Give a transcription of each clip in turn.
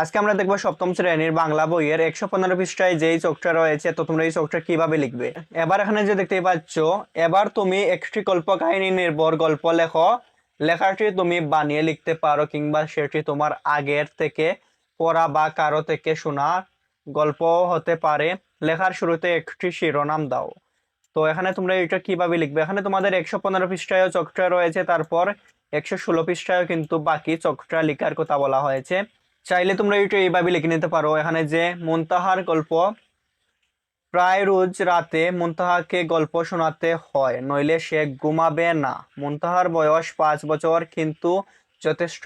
আজকে আমরা দেখব সপ্তম শ্রেণির বাংলা বইয়ের একশো পনেরো পৃষ্ঠায় যেই চোখটা রয়েছে, তো তোমরা এই চোখটা কীভাবে লিখবে? এবার এখানে যে দেখতেই পাচ্ছ, এবার তুমি একটি গল্প কাহিনী নির্ভর গল্প লেখো। লেখাটি তুমি বানিয়ে লিখতে পারো কিংবা সেটি তোমার আগের থেকে পড়া বা কারও থেকে শোনা গল্প হতে পারে। লেখার শুরুতে একটি শিরোনাম দাও। তো এখানে তোমরা এটা কীভাবে লিখবে? এখানে তোমাদের একশো পনেরো পৃষ্ঠায় চোখটা রয়েছে, তারপর একশো ষোলো পৃষ্ঠায় কিন্তু বাকি চোখটা লেখার কথা বলা হয়েছে। চাইলে তোমরা এটা এইভাবে লিখে নিতে পারো। এখানে যে মুনতাহার গল্প প্রায় রোজ রাতে মুনতাহাকে গল্প শোনাতে হয়, নইলে সে ঘুমাবে না। মুনতাহার বয়স পাঁচ বছর, কিন্তু যথেষ্ট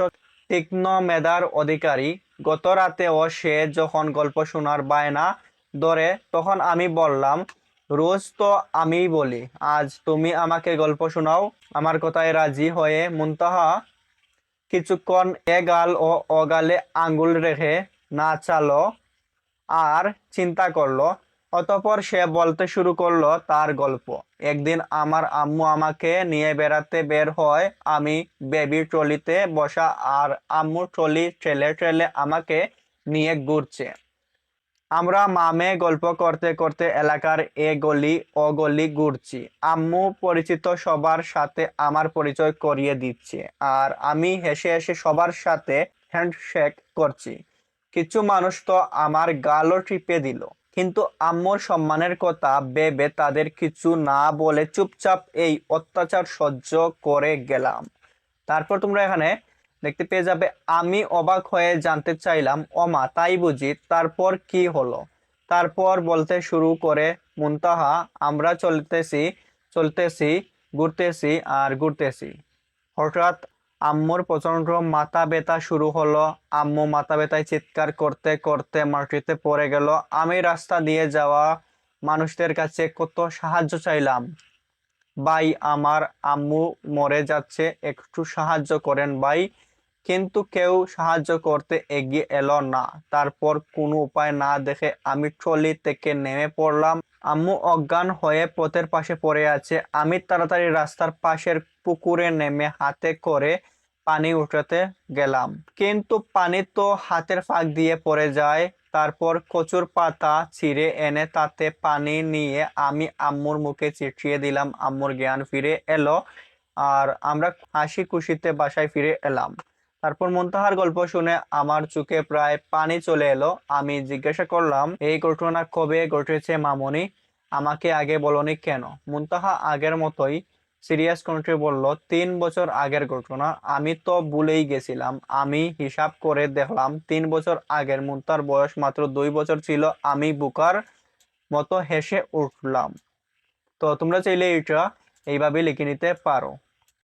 তীক্ষ্ণ মেধার অধিকারী। গত রাতেও সে যখন গল্প শোনার বায়না ধরে, তখন আমি বললাম, রোজ তো আমিই বলি, আজ তুমি আমাকে গল্প শোনাও, আমার কথায় রাজি হয়ে মুনতাহা কিছুক্ষণ এগাল ও অগালে আঙ্গুল রেখে না চালো আর চিন্তা করল, অতপর সে বলতে শুরু করল তার গল্প। একদিন আমার আম্মু আমাকে নিয়ে বেড়াতে বের হয়, আমি বেবি ট্রলিতে বসা আর আম্মু ট্রলি ট্রেলে ট্রেলে আমাকে নিয়ে ঘুরছে। আমরা মামে গল্প করতে করতে এলাকার এ গলি ও গলি ঘুরছি। আম্মু পরিচিত সবার সাথে আমার পরিচয় করিয়ে দিচ্ছে আর আমি হেসে হেসে সবার সাথে হ্যান্ডশেক করছি। কিছু মানুষ তো আমার গালও টিপে দিল, কিন্তু আম্মুর সম্মানের কথা ভেবে তাদের কিছু না বলে চুপচাপ এই অত্যাচার সহ্য করে গেলাম। তারপর তোমরা এখানে দেখতে পেয়ে যাবে, আমি অবাক হয়ে জানতে চাইলাম অমা তাই বুঝি, তারপর কি হলো? তারপর বলতে শুরু করে মুনতাহা, আমরা চলতেছি চলতেছি, ঘুরতেছি আর ঘুরতেছি। হঠাৎ আম্মুর প্রচণ্ড মাথা ব্যথা শুরু হলো। আম্মু মাথা ব্যথায় চিৎকার করতে করতে মাটিতে পড়ে গেল। আমি রাস্তা দিয়ে যাওয়া মানুষদের কাছে কত সাহায্য চাইলাম। ভাই, আমার আম্মু মরে যাচ্ছে, একটু সাহায্য করেন ভাই। কিন্তু কেউ সাহায্য করতে এগিয়ে এলো না। তারপর কোনো উপায় না দেখে আমি ট্রলি থেকে নেমে পড়লাম। আম্মু অজ্ঞান হয়ে পথের পাশে পড়ে আছে। আমি তাড়াতাড়ি রাস্তার পাশের পুকুরে নেমে হাতে করে পানি উঠাতে গেলাম। কিন্তু পানি তো হাতের ফাঁক দিয়ে পড়ে যায়। তারপর কচুর পাতা ছিঁড়ে এনে তাতে পানি নিয়ে আমি আম্মুর মুখে ছিটিয়ে দিলাম। আম্মুর জ্ঞান ফিরে এলো আর আমরা হাসি খুশিতে বাসায় ফিরে এলাম। তারপর মুনতাহার গল্প শুনে আমার চোখে প্রায় পানি চলে এলো। আমি জিজ্ঞাসা করলাম, এই ঘটনা কবে ঘটেছে মামনি? আমাকে আগে বলনি কেন? মুনতাহা আগের মতোই সিরিয়াস কণ্ঠে বলল, তিন বছর আগের ঘটনা। আমি তো ভুলেই গেছিলাম। আমি হিসাব করে দেখলাম, তিন বছর আগের মুনতার বয়স মাত্র দুই বছর ছিল। আমি বুকার মতো হেসে উঠলাম। তো তোমরা চাইলে এটা এইভাবে লিখে নিতে পারো।